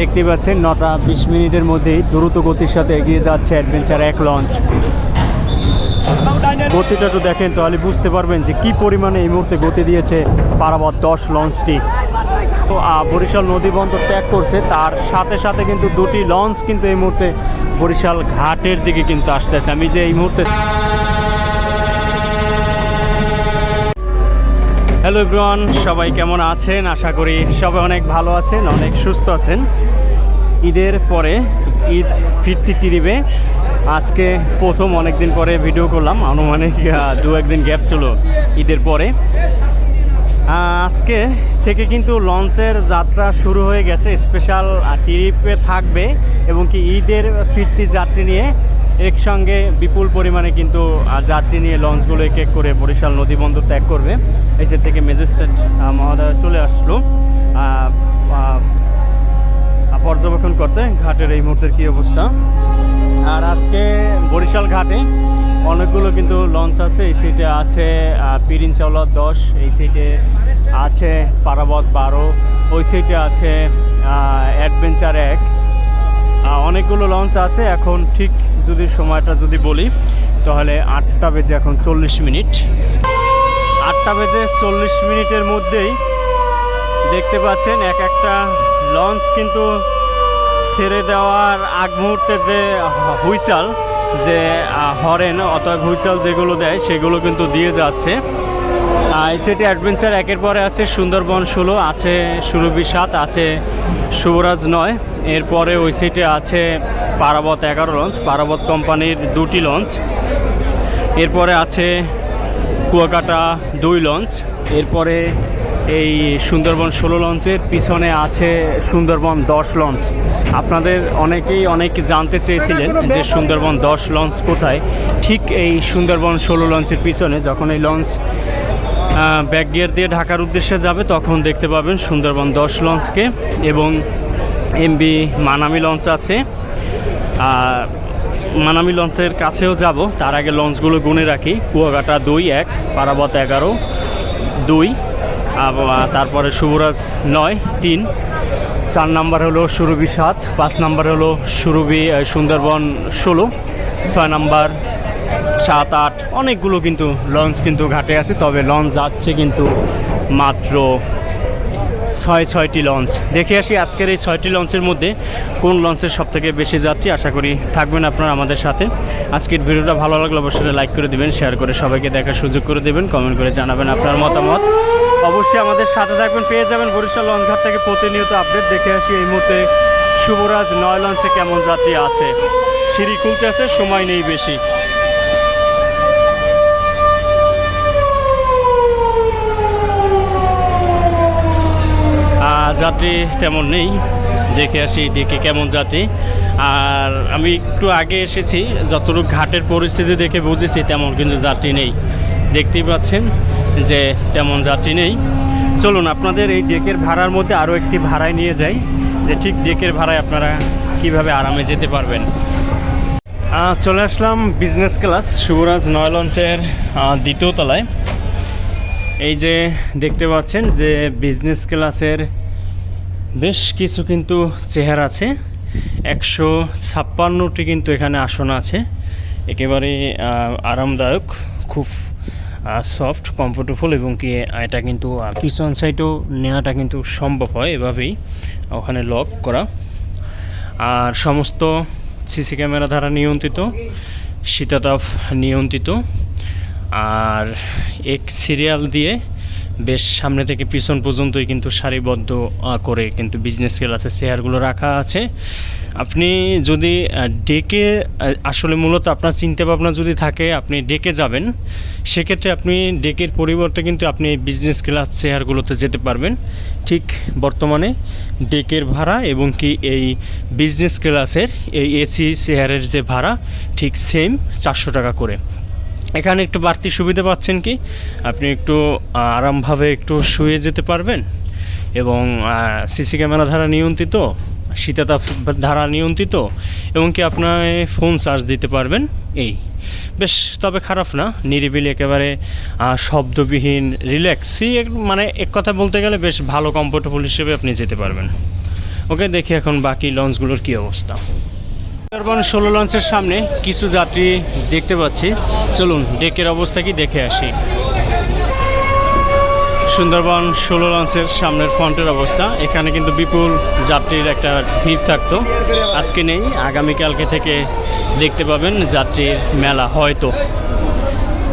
দেখতে পাচ্ছেন, নটা বিশ মিনিটের মধ্যেই দ্রুত গতির সাথে এগিয়ে যাচ্ছে অ্যাডভেঞ্চার এক লঞ্চ গতিটা একটু দেখেন তাহলে বুঝতে পারবেন যে কি পরিমাণে এই মুহূর্তে গতি দিয়েছে পারাবার দশ লঞ্চটি তো বরিশাল নদী বন্দর ত্যাগ করছে, তার সাথে সাথে কিন্তু দুটি লঞ্চ কিন্তু এই মুহূর্তে বরিশাল ঘাটের দিকে কিন্তু আসতেছে। আমি যে এই মুহূর্তে হ্যালো এভরিওয়ান সবাই কেমন আছেন? আশা করি সবাই অনেক ভালো আছেন, অনেক সুস্থ আছেন। ঈদের পরে ঈদ ফিরতি টিরিবে। আজকে প্রথম অনেক দিন পরে ভিডিও করলাম, আনুমানিক দু একদিন গ্যাপ ছিল ঈদের পরে। আজকে থেকে কিন্তু লঞ্চের যাত্রা শুরু হয়ে গেছে স্পেশাল ট্রিপে থাকবে এবং কি ঈদের ফিরতি যাত্রী নিয়ে একসঙ্গে বিপুল পরিমাণে কিন্তু যাত্রী নিয়ে লঞ্চগুলো এক এক করে বরিশাল নদী বন্দর ত্যাগ করবে। এসে থেকে ম্যাজিস্ট্রেট মহোদয় চলে আসলো। পর্যবেক্ষণ করতে, ঘাটের এই মুহূর্তের কী অবস্থা। আর আজকে বরিশাল ঘাটে অনেকগুলো কিন্তু লঞ্চ আছে। এই সাইডে আছে পিরিন চাওলা দশ, এই সাইডে আছে পারাবত বারো, ওই সাইডে আছে অ্যাডভেঞ্চার এক। অনেকগুলো লঞ্চ আছে। এখন ঠিক যদি সময়টা যদি বলি, তাহলে আটটা বেজে এখন চল্লিশ মিনিট। আটটা বেজে চল্লিশ মিনিটের মধ্যেই দেখতে পাচ্ছেন এক একটা লঞ্চ কিন্তু ছেড়ে দেওয়ার আগ মুহূর্তে যে হুইচাল, যে হরেন অথবা হুইচাল যেগুলো দেয়, সেগুলো কিন্তু দিয়ে যাচ্ছে। সেটি অ্যাডভেঞ্চার একের পরে আছে সুন্দরবন ষোলো আছে সুরভি সাত আছে শুভরাজ নয়। এরপরে ওই সাইটে আছে পারাবত এগারো লঞ্চ পারাবত কোম্পানির দুটি লঞ্চ এরপরে আছে কুয়াকাটা দুই লঞ্চ এরপরে এই সুন্দরবন ষোলো লঞ্চের পিছনে আছে সুন্দরবন দশ লঞ্চ আপনাদের অনেকেই অনেক জানতে চেয়েছিলেন যে সুন্দরবন দশ লঞ্চ কোথায়? ঠিক এই সুন্দরবন ষোলো লঞ্চের পিছনে যখন এই লঞ্চ ব্যাক গিয়ার দিয়ে ঢাকার উদ্দেশ্যে যাবে, তখন দেখতে পাবেন সুন্দরবন দশ লঞ্চকে এবং এমবি মানামি লঞ্চ আছে। মানামি লঞ্চের কাছেও যাব, তার আগে লঞ্চগুলো গুনে রাখি। কুয়াকাটা দুই এক, পারাবত এগারো, দুই তারপরে শুভরাজ নয়, তিন। চার নাম্বার হলো সুরভি সাত, পাঁচ নাম্বার হলো সুরভি সুন্দরবন ষোলো, ছয় নাম্বার সাত, আট, অনেকগুলো কিন্তু লঞ্চ কিন্তু ঘাটে আছে, তবে লঞ্চ যাচ্ছে কিন্তু মাত্র ছয়, ছয়টি লঞ্চ। দেখে আসি আজকের এই ছয়টি লঞ্চের মধ্যে কোন লঞ্চের সব থেকে বেশি যাত্রী, আশা করি থাকবেন আপনারা আমাদের সাথে। আজকের ভিডিওটা ভালো লাগলে অবশ্যই লাইক করে দিবেন, শেয়ার করে সবাইকে দেখার সুযোগ করে দেবেন কমেন্ট করে জানাবেন আপনার মতামত। অবশ্যই আমাদের সাথে থাকবেন, পেয়ে যাবেন বরিশাল লঞ্চ ঘাট থেকে প্রতিনিয়ত আপডেট দেখে আসি এই মুহূর্তে শুভরাজ নয় লঞ্চে কেমন যাত্রী আছে। সিঁড়ি খুলতে আছে সময় নেই বেশি। যাত্রী তেমন নেই। দেখে আসি দেখে কেমন যাত্রী। আর আমি একটু আগে এসেছি, যতটুকু ঘাটের পরিস্থিতি দেখে বুঝেছি তেমন কিন্তু যাত্রী নেই। দেখতেই পাচ্ছেন যে তেমন যাত্রী নেই। চলুন আপনাদের এই ডেকের ভাড়ার মধ্যে আরও একটি ভাড়ায় নিয়ে যাই, যে ঠিক ডেকের ভাড়ায় আপনারা কীভাবে আরামে যেতে পারবেন। চলে আসলাম বিজনেস ক্লাস শুভরাজ নয় লঞ্চের দ্বিতীয় তলায়। এই যে দেখতে পাচ্ছেন যে বিজনেস ক্লাসের বেশ কিছু কিন্তু চেহারা আছে। একশো ছাপ্পান্নটি কিন্তু এখানে আসন আছে। একেবারে আরামদায়ক, খুব সফট কমফোর্টেবল এবং কি, এটা কিন্তু পিছন সাইডেও নেওয়াটা কিন্তু সম্ভব হয় এভাবেই, ওখানে লক করা। আর সমস্ত সিসি ক্যামেরা দ্বারা নিয়ন্ত্রিত, শীতাতাপ নিয়ন্ত্রিত। আর এক সিরিয়াল দিয়ে বেশ সামনে থেকে পিছন পর্যন্তই কিন্তু সারিবদ্ধ করে কিন্তু বিজনেস ক্লাসের চেয়ারগুলো রাখা আছে। আপনি যদি ডেকে আসলে মূলত আপনার চিন্তা ভাবনা যদি থাকে, আপনি ডেকে যাবেন, সেক্ষেত্রে আপনি ডেকের পরিবর্তে কিন্তু আপনি বিজনেস ক্লাস চেয়ারগুলোতে যেতে পারবেন। ঠিক বর্তমানে ডেকের ভাড়া এবং কি এই বিজনেস ক্লাসের এই এসি চেয়ারের যে ভাড়া, ঠিক সেম চারশো টাকা করে। এখানে একটু বাড়তি সুবিধা পাচ্ছেন কি? আপনি একটু আরামভাবে একটু শুয়ে যেতে পারবেন এবং সিসি ক্যামেরা দ্বারা নিয়ন্ত্রিত শীতাতাপ দ্বারা নিয়ন্ত্রিত এবং কি আপনার ফোন চার্জ দিতে পারবেন? এই। বেশ, তবে খারাপ না, নিরিবিলি একেবারে শব্দবিহীন, রিল্যাক্সই মানে এক কথা বলতে গেলে বেশ ভালো কমফোর্টেবল হিসেবে আপনি যেতে পারবেন। ওকে, দেখি এখন বাকি লঞ্চগুলোর কী অবস্থা। সুন্দরবন ষোলো লঞ্চের সামনে কিছু যাত্রী দেখতে পাচ্ছি। চলুন, ডেকের অবস্থা কি দেখে আসি। সুন্দরবন ষোলো লঞ্চের সামনের ফ্রন্টের অবস্থা। এখানে কিন্তু বিপুল যাত্রীর একটা ভিড় থাকতো। আজকে নেই, আগামীকালকে থেকে দেখতে পাবেন যাত্রীর মেলা হয়তো।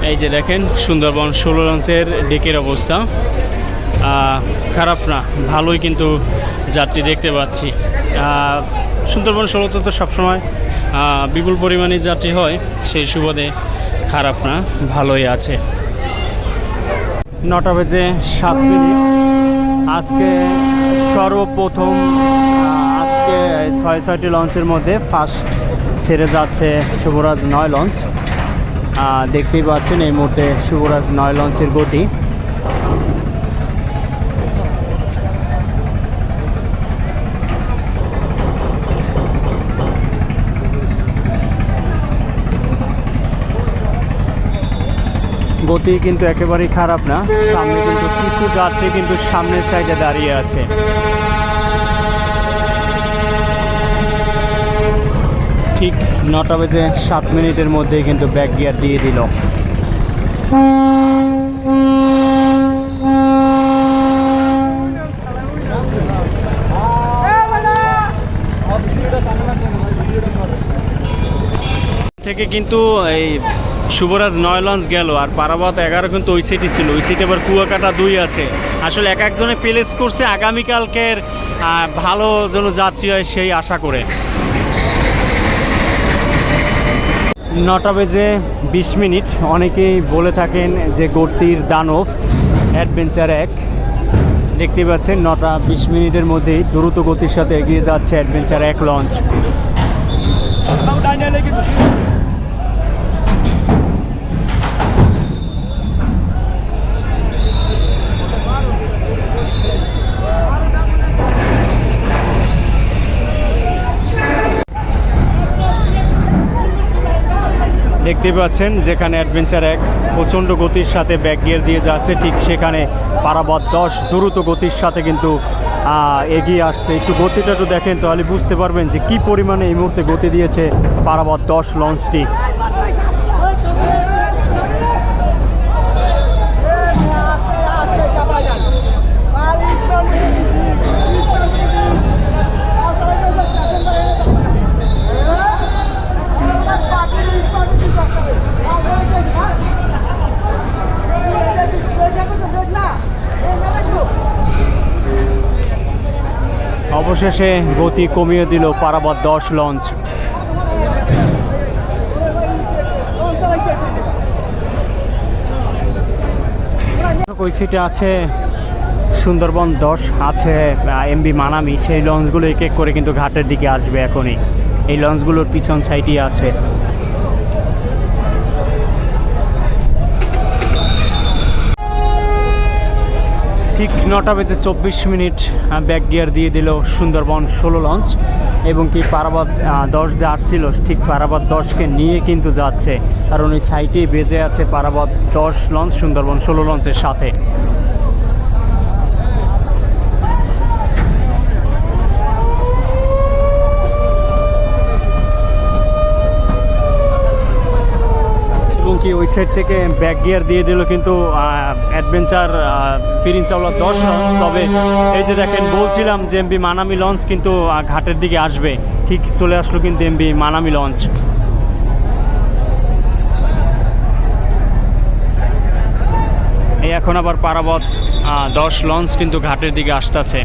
এই যে দেখেন, সুন্দরবন ষোলো লঞ্চের ডেকের অবস্থা। খারাপ না, ভালোই কিন্তু যাত্রী দেখতে পাচ্ছি। সুন্দরবন ষোলোতে তো সবসময় বিপুল পরিমাণে যাত্রী হয়, সেই সুবাদে খারাপ না, ভালোই আছে। নটা বেজে সাত মিনিট। আজকে সর্বপ্রথম আজকে ছয়, ছয়টি লঞ্চের মধ্যে ফার্স্ট ছেড়ে যাচ্ছে শুভরাজ নয় লঞ্চ। দেখতেই পাচ্ছেন এই মুহূর্তে শুভরাজ নয় লঞ্চের গতি। গতি কিন্তু একেবারেই খারাপ না। সামনে কিন্তু কিছু যাত্রী কিন্তু সামনের সাইডে দাঁড়িয়ে আছে। ঠিক নটা বেজে সাত মিনিটের মধ্যেই কিন্তু ব্যাক গিয়ার দিয়ে দিল। থেকে কিন্তু এই শুভরাজ নয় লঞ্চ গেল আর পারাবাত এগারো কিন্তু ওই সিটি ছিল। ওই সিটে আবার কুয়াকাটা দুই আছে। আসলে এক একজনে প্লেস করছে আগামীকালকের ভালো যেন যাত্রী হয় সেই আশা করে। নটা বেজে বিশ মিনিট। অনেকেই বলে থাকেন যে গতির দানব অ্যাডভেঞ্চার এক। দেখতে পাচ্ছেন নটা বিশ মিনিটের মধ্যেই দ্রুত গতির সাথে এগিয়ে যাচ্ছে অ্যাডভেঞ্চার এক লঞ্চ দেখতেই পাচ্ছেন, যেখানে অ্যাডভেঞ্চার এক প্রচণ্ড গতির সাথে ব্যাক গিয়ার দিয়ে যাচ্ছে, ঠিক সেখানে পারাবাদ দশ দ্রুত গতির সাথে কিন্তু এগিয়ে আসছে। একটু গতিটা একটু দেখেন, তাহলে বুঝতে পারবেন যে কি পরিমাণে এই মুহূর্তে গতি দিয়েছে পারাবাদ দশ লঞ্চটি অবশেষে গতি কমিয়ে দিল পারাবার দশ লঞ্চ। ওই সিটে আছে সুন্দরবন দশ, আছে এমবি মানামি। সেই লঞ্চগুলো এক এক করে কিন্তু ঘাটের দিকে আসবে এখনই। এই লঞ্চগুলোর পিছন সাইডই আছে। ঠিক নটা বেজে চব্বিশ মিনিট ব্যাক গিয়ার দিয়ে দিল সুন্দরবন ষোলো লঞ্চ এবং কি পারাবাদ দশ যে আসছিল, ঠিক পারাবাদ দশকে নিয়ে কিন্তু যাচ্ছে। কারণ ওই সাইটেই বেজে আছে পারাবাদ দশ লঞ্চ সুন্দরবন ষোলো লঞ্চের সাথে। কি ওই সাইড থেকে ব্যাক গিয়ার দিয়ে দিল কিন্তু অ্যাডভেঞ্চার পিরিন চাওলা দশ লঞ্চ তবে এই যে দেখেন, বলছিলাম যে এমবি মানামি লঞ্চ কিন্তু ঘাটের দিকে আসবে। ঠিক চলে আসলো কিন্তু এমবি মানামি লঞ্চ এই এখন আবার পারাবত দশ লঞ্চ কিন্তু ঘাটের দিকে আসতেছে।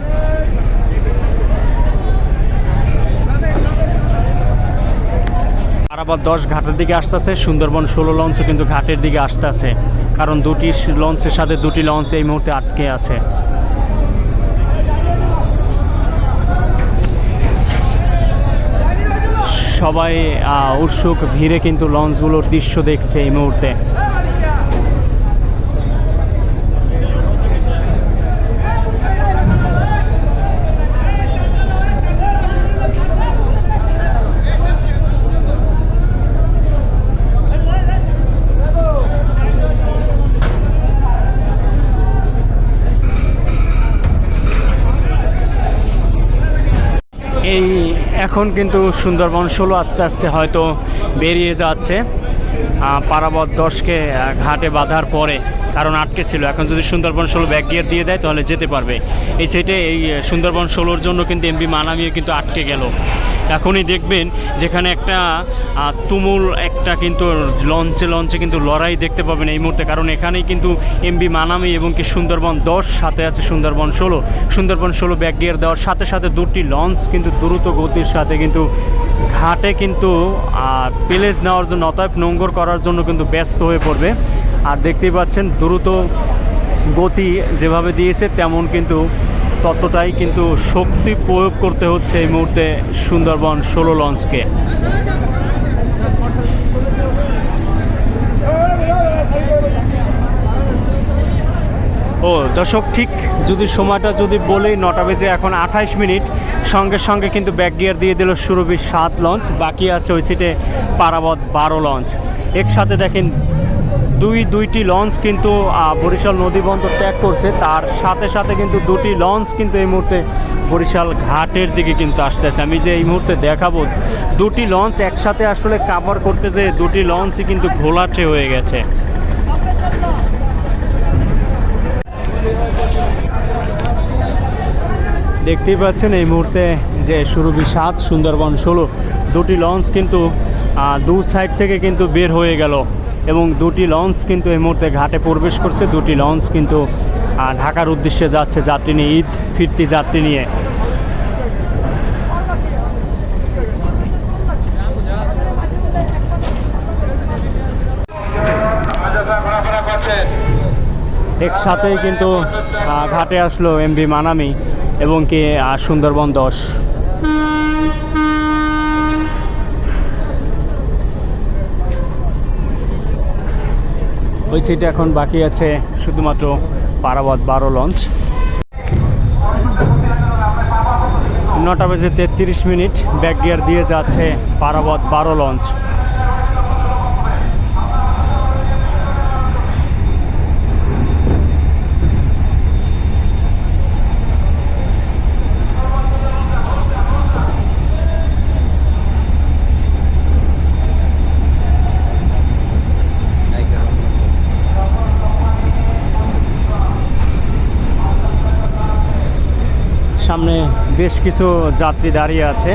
আরাবাদ দশ ঘাটের দিকে আসতেছে, সুন্দরবন ষোলো লঞ্চও কিন্তু ঘাটের দিকে আসতেছে। কারণ দুটি লঞ্চের সাথে দুটি লঞ্চ এই মুহূর্তে আটকে আছে। সবাই উৎসুক, ভিড়ে কিন্তু লঞ্চগুলোর দৃশ্য দেখছে এই মুহূর্তে। এখন কিন্তু সুন্দরবন ষোলো আস্তে আস্তে হয়তো বেরিয়ে যাচ্ছে। পারাবত দশকে ঘাটে বাঁধার পরে, কারণ আটকে ছিল। এখন যদি সুন্দরবন ষোলো ব্যাক গিয়ার দিয়ে দেয়, তাহলে যেতে পারবে। এই সেটে এই সুন্দরবন ষোলোর জন্য কিন্তু এমবি মানামিও কিন্তু আটকে গেল। এখনই দেখবেন যেখানে একটা তুমুল একটা কিন্তু লঞ্চে লঞ্চে কিন্তু লড়াই দেখতে পাবেন এই মুহূর্তে। কারণ এখানেই কিন্তু এমবি মানামি এবং কি সুন্দরবন দশ, সাথে আছে সুন্দরবন ষোলো। সুন্দরবন ষোলো ব্যাক গিয়ার দেওয়ার সাথে সাথে দুটি লঞ্চ কিন্তু দ্রুত গতির সাথে কিন্তু ঘাটে কিন্তু প্লেস নেওয়ার জন্য অতএব নোঙ্গর করার জন্য কিন্তু ব্যস্ত হয়ে পড়বে। আর দেখতেই পাচ্ছেন দ্রুত গতি যেভাবে দিয়েছে, তেমন কিন্তু ততটাই কিন্তু শক্তি প্রয়োগ করতে হচ্ছে এই মুহূর্তে সুন্দরবন ষোলো লঞ্চকে। ও, দর্শক, ঠিক যদি সময়টা যদি বলি, নটা বেজে এখন আঠাইশ মিনিট। সঙ্গে সঙ্গে কিন্তু ব্যাক গিয়ার দিয়ে দিল সুরভির সাত লঞ্চ, বাকি আছে ওই সিটে পারাবত বারো লঞ্চ। একসাথে দেখেন দুই, দুইটি লঞ্চ কিন্তু বরিশাল নদীবন্দর ত্যাগ করছে। তার সাথে সাথে কিন্তু দুটি লঞ্চ কিন্তু এই মুহূর্তে বরিশাল ঘাটের দিকে কিন্তু আসতেছে। আমি যে এই মুহূর্তে দেখাবো, দুটি লঞ্চ একসাথে আসলে কাভার করতে যে দুটি লঞ্চই কিন্তু ঘোলাটে হয়ে গেছে। দেখতেই পাচ্ছেন এই মুহূর্তে যে সুরভি সাত সুন্দরবন ষোলো, দুটি লঞ্চ কিন্তু দু সাইড থেকে কিন্তু বের হয়ে গেল। এবং দুটি লঞ্চ কিন্তু এই মুহূর্তে ঘাটে প্রবেশ করছে। দুটি লঞ্চ কিন্তু ঢাকার উদ্দেশ্যে যাচ্ছে যাত্রী নিয়ে, ঈদ ফিরতি যাত্রী নিয়ে। একসাথেই কিন্তু ঘাটে আসলো এমভি মানামি এবং কি সুন্দরবন দশ। ওই সিটে এখন বাকি আছে শুধুমাত্র পারাবত বারো লঞ্চ নটা বেজে তেত্রিশ মিনিট, ব্যাক গিয়ার দিয়ে যাচ্ছে পারাবত বারো লঞ্চ সামনে বেশ কিছু যাত্রী দাঁড়িয়ে আছে।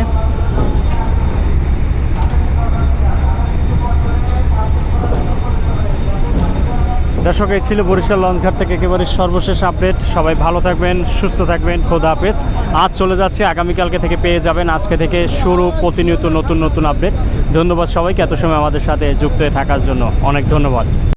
দর্শক, এই ছিল বরিশাল লঞ্চঘাট থেকে একেবারে সর্বশেষ আপডেট। সবাই ভালো থাকবেন, সুস্থ থাকবেন, খোদা হাফেজ। আজ চলে যাচ্ছে, আগামীকালকে থেকে পেয়ে যাবেন আজকে থেকে শুরু প্রতিনিয়ত নতুন নতুন আপডেট। ধন্যবাদ সবাইকে, এত সময় আমাদের সাথে যুক্ত হয়ে থাকার জন্য। অনেক ধন্যবাদ।